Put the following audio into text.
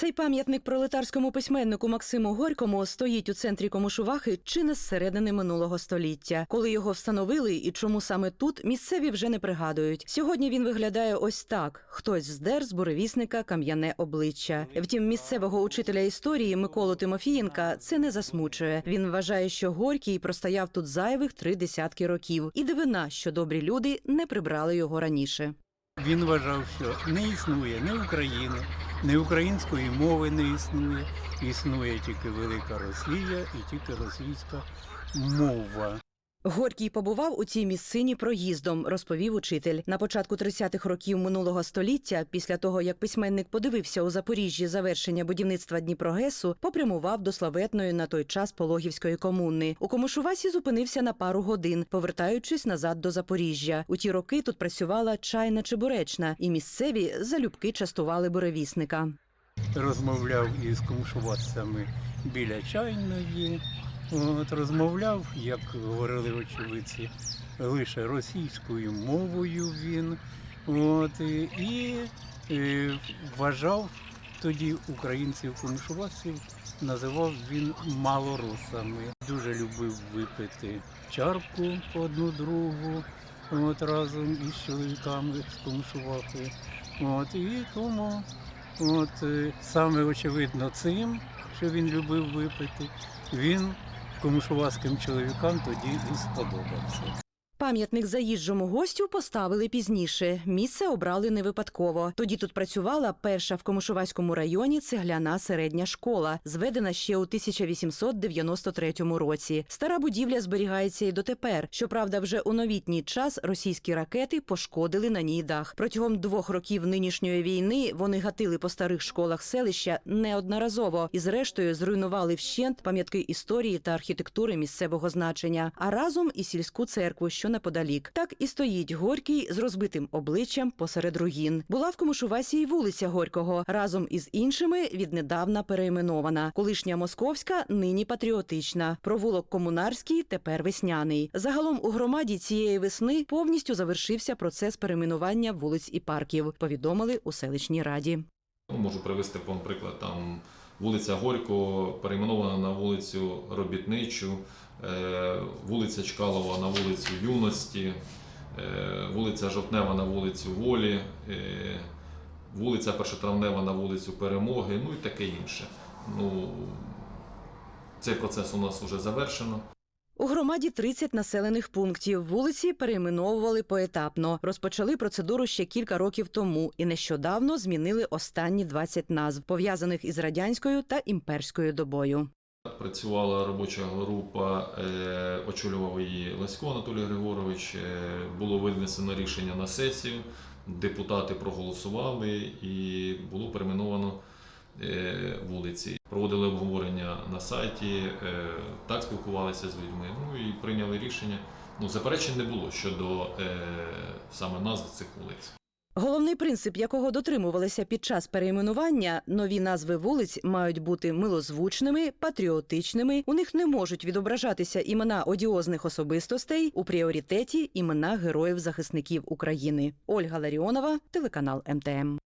Цей пам'ятник пролетарському письменнику Максиму Горькому стоїть у центрі Комушувахи чи не з середини минулого століття. Коли його встановили і чому саме тут, місцеві вже не пригадують. Сьогодні він виглядає ось так: хтось здер з буревісника кам'яне обличчя. Втім, місцевого учителя історії Миколу Тимофієнка це не засмучує. Він вважає, що Горький простояв тут зайвих три десятки років, і дивина, що добрі люди не прибрали його раніше. Він вважав, що не існує ні України, ні української мови не існує. Існує тільки велика Росія і тільки російська мова. Горький побував у цій місцині проїздом, розповів учитель. На початку 30-х років минулого століття, після того як письменник подивився у Запоріжжі завершення будівництва Дніпрогесу, попрямував до славетної на той час Пологівської комуни. У Комушувасі зупинився на пару годин, повертаючись назад до Запоріжжя. У ті роки тут працювала чайна чебуречна, і місцеві залюбки частували буревісника. Розмовляв із комшуватцями біля чайної. От, розмовляв, як говорили очевидці, лише російською мовою він. От, і, е, вважав тоді українців комшуватців, називав він малорусами. Дуже любив випити чарку одну другу разом із чоловіками з комшувахи. От, і тому От е, саме очевидно цим, що він любив випити, він комушувацьким чоловікам тоді і сподобався. Пам'ятник заїжджому гостю поставили пізніше. Місце обрали не випадково. Тоді тут працювала перша в Комишуваському районі цегляна середня школа, зведена ще у 1893 році. Стара будівля зберігається і дотепер. Щоправда, вже у новітній час російські ракети пошкодили на ній дах. Протягом двох років нинішньої війни вони гатили по старих школах селища неодноразово і, зрештою, зруйнували вщент пам'ятки історії та архітектури місцевого значення, а разом і сільську церкву, що неподалік. Так і стоїть Горький з розбитим обличчям посеред руїн. Була в Комушувасі й вулиця Горького разом із іншими віднедавна перейменована. Колишня московська, нині патріотична. Провулок комунарський, тепер весняний. Загалом у громаді цієї весни повністю завершився процес перейменування вулиць і парків. Повідомили у селищній раді. Ну, Можу привести вам приклад. Там вулиця Горького перейменована на вулицю Робітничу, е, вулиця Чкалова на вулицю Юності, е, вулиця Жовтнева на вулицю Волі, е, вулиця Першотравнева на вулицю Перемоги, ну і таке інше. Ну, цей процес у нас вже завершено. У громаді 30 населених пунктів. Вулиці перейменовували поетапно. Розпочали процедуру ще кілька років тому і нещодавно змінили останні 20 назв, пов'язаних із радянською та імперською добою. Працювала робоча група, е, очолював її Лесько Анатолій Григорович. Е, Було винесено рішення на сесію. Депутати проголосували і було перейменовано вулиці. Проводили обговорення на сайті, е, так спілкувалися з людьми. Ну і прийняли рішення. Ну, заперечень не було щодо е, саме назв цих вулиць. Головний принцип, якого дотримувалися під час перейменування, нові назви вулиць мають бути милозвучними, патріотичними. У них не можуть відображатися імена одіозних особистостей у пріоритеті імена героїв-захисників України. Ольга Ларіонова, телеканал МТМ.